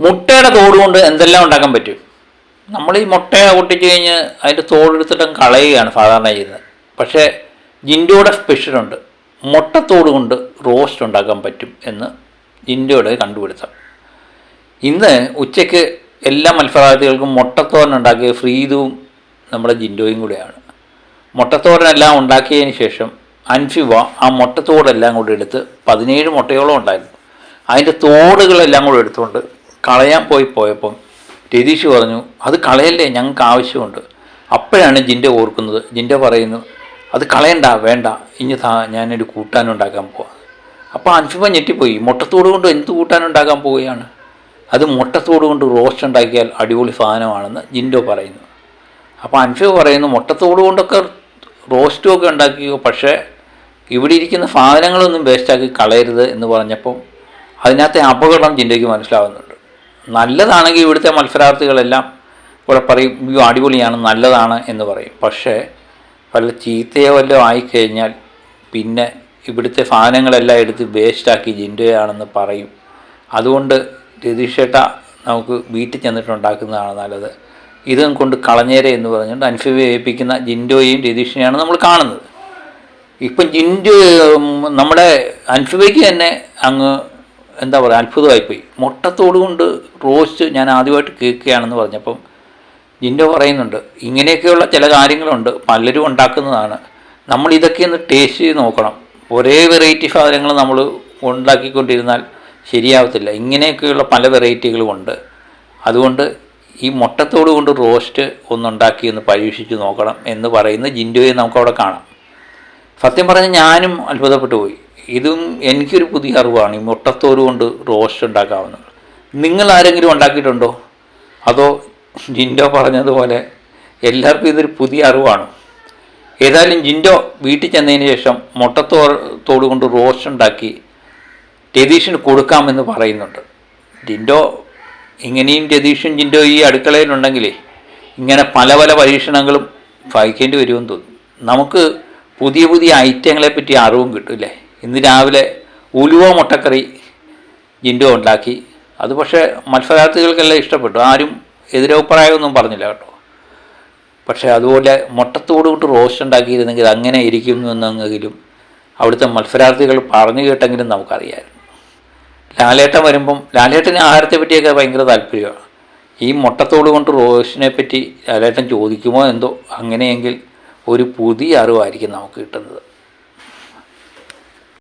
മുട്ടയുടെ തോട് കൊണ്ട് എന്തെല്ലാം ഉണ്ടാക്കാൻ പറ്റും? നമ്മൾ ഈ മുട്ട പൊട്ടിച്ച് കഴിഞ്ഞ് അതിന്റെ തോടെടുത്തിട്ടും കളയുകയാണ് സാധാരണ ചെയ്യുന്നത്. പക്ഷേ ജിൻഡോയുടെ സ്പെഷ്യലുണ്ട് മുട്ടത്തോട് കൊണ്ട് റോസ്റ്റ് ഉണ്ടാക്കാൻ പറ്റും എന്ന് ജിൻഡോയുടെ കണ്ടുപിടുത്തം. ഇന്ന് ഉച്ചയ്ക്ക് എല്ലാ മത്സരാർത്ഥികൾക്കും മുട്ടത്തോരൻ ഉണ്ടാക്കിയ ഫ്രീദുവും നമ്മുടെ ജിൻഡോയും കൂടെയാണ്. മുട്ടത്തോരനെല്ലാം ഉണ്ടാക്കിയതിന് ശേഷം അൻഫിവ ആ മുട്ടത്തോടെല്ലാം കൂടി എടുത്ത് പതിനേഴ് മുട്ടയോളം ഉണ്ടായിരുന്നു. അതിന്റെ തോടുകളെല്ലാം കൂടി എടുത്തുകൊണ്ട് കളയാൻ പോയി പോയപ്പോൾ രതീഷ് പറഞ്ഞു അത് കളയല്ലേ ഞങ്ങൾക്ക് ആവശ്യമുണ്ട്. അപ്പോഴാണ് ജിന്റെ ഓർക്കുന്നത്. ജിന്റെ പറയുന്നു അത് കളയണ്ട വേണ്ട ഇനി താ ഞാനൊരു കൂട്ടാനുണ്ടാക്കാൻ പോവാം. അപ്പോൾ അൻഫിമ ഞെട്ടിപ്പോയി. മുട്ടത്തോട് കൊണ്ട് എന്ത് കൂട്ടാനുണ്ടാക്കാൻ പോവുകയാണ്? അത് മുട്ടത്തോട് കൊണ്ട് റോസ്റ്റ് ഉണ്ടാക്കിയാൽ അടിപൊളി സാധനമാണെന്ന് ജിൻഡോ പറയുന്നു. അപ്പോൾ അൻഫിമ പറയുന്നു മുട്ടത്തോട് കൊണ്ടൊക്കെ റോസ്റ്റും ഒക്കെ ഉണ്ടാക്കിയോ പക്ഷേ ഇവിടെ ഇരിക്കുന്ന സാധനങ്ങളൊന്നും വേസ്റ്റാക്കി കളയരുത് എന്ന് പറഞ്ഞപ്പം അതിനകത്തെ അപകടം ജിൻഡോയ്ക്ക് മനസ്സിലാവുന്നുണ്ട്. നല്ലതാണെങ്കിൽ ഇവിടുത്തെ മത്സരാർത്ഥികളെല്ലാം ഇവിടെ പറയും അയ്യോ അടിപൊളിയാണ് നല്ലതാണ് എന്ന് പറയും. പക്ഷേ വല്ല ചീത്തയോ വല്ലതും ആയിക്കഴിഞ്ഞാൽ പിന്നെ ഇവിടുത്തെ സാധനങ്ങളെല്ലാം എടുത്ത് വേസ്റ്റാക്കി ജിൻഡയാണെന്ന് പറയും. അതുകൊണ്ട് രതീഷേട്ട നമുക്ക് വീട്ടിൽ ചെന്നിട്ട് ഉണ്ടാക്കുന്നതാണ് നല്ലത്. ഇതും കൊണ്ട് കളഞ്ഞേരെ എന്ന് പറഞ്ഞുകൊണ്ട് അൻഫിവെ ഏൽപ്പിക്കുന്ന ജിൻഡോയെയും രതീഷിനെയാണ് നമ്മൾ കാണുന്നത്. ഇപ്പം ജിൻഡു നമ്മുടെ അൻഫിബയ്ക്ക് തന്നെ അങ്ങ് എന്താ പറയുക അത്ഭുതമായിപ്പോയി. മുട്ടത്തോട് കൊണ്ട് റോസ്റ്റ് ഞാൻ ആദ്യമായിട്ട് കേൾക്കുകയാണെന്ന് പറഞ്ഞപ്പം ജിൻഡോ പറയുന്നുണ്ട് ഇങ്ങനെയൊക്കെയുള്ള ചില കാര്യങ്ങളുണ്ട് പലരും ഉണ്ടാക്കുന്നതാണ്. നമ്മൾ ഇതൊക്കെ ഒന്ന് ടേസ്റ്റ് ചെയ്ത് നോക്കണം. ഒരേ വെറൈറ്റി സാധനങ്ങൾ നമ്മൾ ഉണ്ടാക്കിക്കൊണ്ടിരുന്നാൽ ശരിയാവത്തില്ല. ഇങ്ങനെയൊക്കെയുള്ള പല വെറൈറ്റികളും ഉണ്ട്. അതുകൊണ്ട് ഈ മുട്ടത്തോട് കൊണ്ട് റോസ്റ്റ് ഒന്നുണ്ടാക്കി ഒന്ന് പരീക്ഷിച്ച് നോക്കണം എന്ന് പറയുന്ന ജിൻഡോയെ നമുക്കവിടെ കാണാം. സത്യം പറഞ്ഞാൽ ഞാനും അത്ഭുതപ്പെട്ടു പോയി. ഇതും എനിക്കൊരു പുതിയ അറിവാണ് ഈ മുട്ടത്തോട് കൊണ്ട് റോസ്റ്റ് ഉണ്ടാക്കാവുന്നത്. നിങ്ങൾ ആരെങ്കിലും ഉണ്ടാക്കിയിട്ടുണ്ടോ? അതോ ജിൻഡോ പറഞ്ഞതുപോലെ എല്ലാവർക്കും ഇതൊരു പുതിയ അറിവാണ്. ഏതായാലും ജിൻഡോ വീട്ടിൽ ചെന്നതിന് ശേഷം മുട്ടത്തോ തോട് കൊണ്ട് റോസ്റ്റ് ഉണ്ടാക്കി രതീഷിന് കൊടുക്കാമെന്ന് പറയുന്നുണ്ട്. ജിൻഡോ ഇങ്ങനെയും രതീഷും ജിൻഡോ ഈ അടുക്കളയിലുണ്ടെങ്കിലേ ഇങ്ങനെ പല പല പരീക്ഷണങ്ങളും സഹിക്കേണ്ടി വരുമെന്ന് തോന്നുന്നു നമുക്ക് പുതിയ പുതിയ ഐറ്റങ്ങളെ പറ്റി അറിവും കിട്ടില്ലേ ഇന്ന് രാവിലെ ഉലുവ മുട്ടക്കറി ജിൻഡോ ഉണ്ടാക്കി. അത് പക്ഷേ മത്സരാർത്ഥികൾക്കെല്ലാം ഇഷ്ടപ്പെട്ടു. ആരും എതിരഭിപ്രായമൊന്നും പറഞ്ഞില്ല കേട്ടോ. പക്ഷേ അതുപോലെ മുട്ടത്തോട് കൊണ്ട് റോസ്റ്റ് ഉണ്ടാക്കിയിരുന്നെങ്കിൽ അങ്ങനെ ഇരിക്കും എന്നെങ്കിലും അവിടുത്തെ മത്സരാർത്ഥികൾ പറഞ്ഞു കേട്ടെങ്കിലും നമുക്കറിയാമായിരുന്നു ലാലേട്ടൻ വരുമ്പം ലാലേട്ടന് ആഹാരത്തെ പറ്റിയൊക്കെ ഭയങ്കര താല്പര്യമാണ്. ഈ മുട്ടത്തോട് കൊണ്ട് റോസ്റ്റിനെ പറ്റി ലാലേട്ടൻ ചോദിക്കുമോ എന്തോ അങ്ങനെയെങ്കിൽ ഒരു പുതിയ അറിവായിരിക്കും നമുക്ക് കിട്ടുന്നത്.